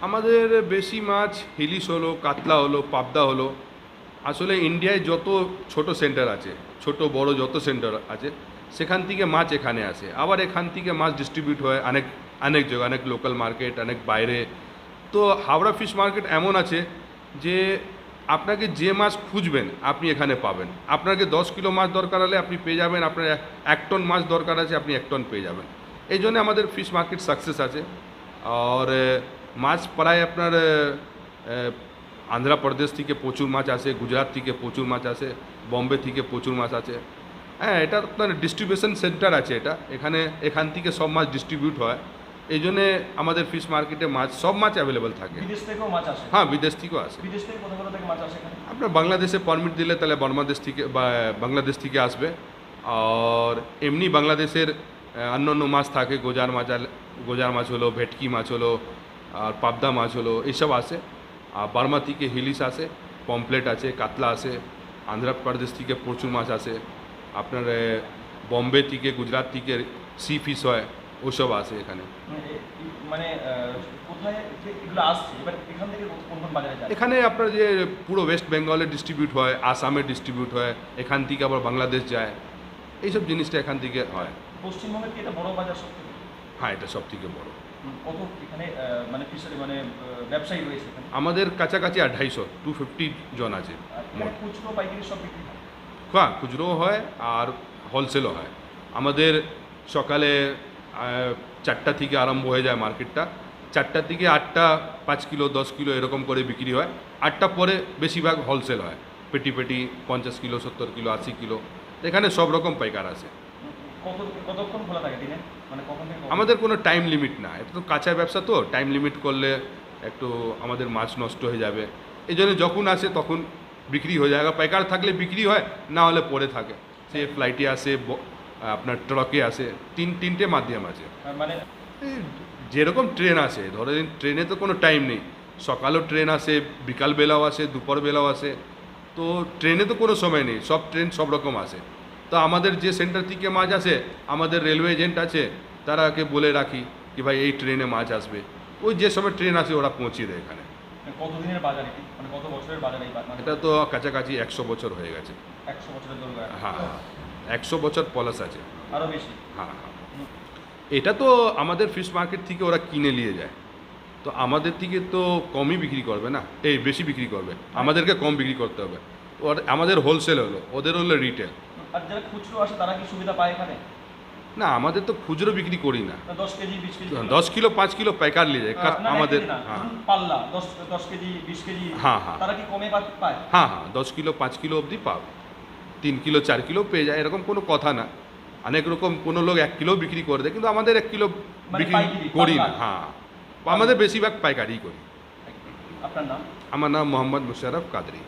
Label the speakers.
Speaker 1: আমাদের বেশি মাছ হিলিশ হলো, কাতলা হলো, পাবদা হলো। আসলে ইন্ডিয়ায় যত ছোট সেন্টার আছে, ছোট, বড় যত সেন্টার আছে, সেখান থেকে মাছ এখানে আসে। আবার এখান থেকে মাছ ডিস্ট্রিবিউট হয় অনেক অনেক জায়গায়, অনেক লোকাল মার্কেট অনেক বাইরে। তো হাওড়া ফিশ মার্কেট এমন আছে যে, আপনাকে যে মাছ খুঁজবেন, আপনি এখানে পাবেন। আপনাকে দশ কিলো মাছ দরকার হলে আপনি পেয়ে যাবেন, আপনার এক- টন মাছ দরকার আছে, আপনি এক টন পেয়ে যাবেন। এই জন্য আমাদের ফিশ মার্কেট সাকসেস আছে। আর মাছ প্রায় আপনার আন্ধ্রপ্রদেশ থেকে প্রচুর মাছ আসে গুজরাট থেকে প্রচুর মাছ আসে বম্বে থেকে প্রচুর মাছ আছে হ্যাঁ এটা আপনার ডিস্ট্রিবিউশন সেন্টার আছে এটা। এখানে এখান থেকে সব মাছ ডিস্ট্রিবিউট হয়। এই জন্যে আমাদের ফিশ মার্কেটে মাছ সব মাছ অ্যাভেলেবেল থাকে।
Speaker 2: বিদেশ থেকেও মাছ আসে?
Speaker 1: হ্যাঁ বিদেশ থেকেও আসে।
Speaker 2: বিদেশ থেকে কোথা কোথা থেকে মাছ আসে
Speaker 1: আপনার বাংলাদেশে পারমিট দিলে তাহলে বাংলাদেশ থেকে বা বাংলাদেশ থেকে আসবে। আর এমনি বাংলাদেশের অন্য অন্য মাছ থাকে গোজার মাছ গোজার মাছ হলো ভেটকি মাছ হলো আর পাবদা মাছ হলো এইসব আসে আর বার্মা থেকে হিলিশ আসে পমপ্লেট আছে কাতলা আসে আন্ধ্রপ্রদেশ থেকে প্রচুর মাছ আসে আপনার বম্বে থেকে গুজরাট থেকে সি ফিশ হয় ওসব আসে এখানে।
Speaker 2: মানে মানে এখান
Speaker 1: আপনার যে পুরো ওয়েস্ট বেঙ্গলে ডিস্ট্রিবিউট হয় আসামে ডিস্ট্রিবিউট হয় এখান থেকে আবার বাংলাদেশ যায় এইসব জিনিসটা এখান থেকে হয়।
Speaker 2: পশ্চিমবঙ্গের কি এটা বড় বাজার সব
Speaker 1: হ্যাঁ এটা সব থেকে বড়
Speaker 2: মানে মানে
Speaker 1: আমাদের কাছাকাছি আড়াইশো টু ফিফটি জন আছে
Speaker 2: এখানে খুচরো হয়?
Speaker 1: হ্যাঁ হয় আর হোলসেলও হয়। আমাদের সকালে চারটা থেকে আরম্ভ হয়ে যায় মার্কেটটা। চারটা থেকে আটটা পাঁচ কিলো দশ কিলো এরকম করে বিক্রি হয়। আটটা পরে বেশিরভাগ হোলসেল হয়। পেটি পেটি পঞ্চাশ কিলো সত্তর কিলো আশি কিলো। এখানে সব রকম পাইকার আছে।
Speaker 2: কত কতক্ষণ খোলা থাকে দিনে? মানে কখন থেকে
Speaker 1: আমাদের কোনো টাইম লিমিট না। এটা তো কাঁচা ব্যবসা তো টাইম লিমিট করলে একটু আমাদের মাছ নষ্ট হয়ে যাবে। এই জন্য যখন আসে তখন বিক্রি হয়ে যায়। পাইকার থাকলে বিক্রি হয় না হলে পরে থাকে। সে ফ্লাইটে আসে আপনার ট্রকে আসে তিন তিনটে মাধ্যম আছে।
Speaker 2: মানে
Speaker 1: যেরকম ট্রেন আসে ধরেন ট্রেনে তো কোনো টাইম নেই। সকালও ট্রেন আসে বিকালবেলাও আসে দুপুরবেলাও আসে। তো ট্রেনে তো কোনো সময় নেই। সব ট্রেন সব রকম আসে। তো আমাদের যে সেন্টার থেকে মাছ আসে আমাদের রেলওয়ে এজেন্ট আছে তারাকে বলে রাখি কি ভাই এই ট্রেনে মাছ আসবে। ওই যে সময় ট্রেন আসে ওরা পৌঁছে দেয় এখানে।
Speaker 2: বাজার মানে কত বছরের বাজার এই বা- মানে
Speaker 1: এটা তো কাছাকাছি একশো বছর হয়ে গেছে।
Speaker 2: একশো বছরের
Speaker 1: হ্যাঁ একশো বছর পলাশ আছে।
Speaker 2: আরও বেশি?
Speaker 1: হ্যাঁ হ্যাঁ। এটা তো আমাদের ফিশ মার্কেট থেকে ওরা কিনে নিয়ে যায়। তো আমাদের থেকে তো কমই বিক্রি করবে না? এই বেশি বিক্রি করবে। আমাদেরকে কম বিক্রি করতে হবে। ওর আমাদের হোলসেল হলো ওদের হলো রিটেল
Speaker 2: আর যারা খুচরো আসে তারা কি সুবিধা পায় এখানে?
Speaker 1: না আমাদের তো খুচরো বিক্রি করি না।
Speaker 2: দশ কেজি বিশ কেজি
Speaker 1: দশ কিলো পাঁচ কিলো পাইকার নিয়ে যায়
Speaker 2: না,
Speaker 1: আমাদের হ্যাঁ।
Speaker 2: পাল্লা দশ দশ কেজি বিশ কেজি
Speaker 1: হ্যাঁ, হ্যাঁ।
Speaker 2: তারা কি কমে পায়?
Speaker 1: হ্যাঁ হ্যাঁ দশ কিলো পাঁচ কিলো অবধি পাবে। তিন কিলো চার কিলো পেয়ে যায় এরকম কোনো কথা না। অনেক রকম কোনো লোক এক কিলো বিক্রি করে দেয় কিন্তু আমাদের এক কিলো
Speaker 2: মানে
Speaker 1: বিক্রি করি না হ্যাঁ। আমাদের বেশিরভাগ পাইকারি করি।
Speaker 2: আপনার নাম?
Speaker 1: আমার নাম মোহাম্মদ মুশারফ কাদরি।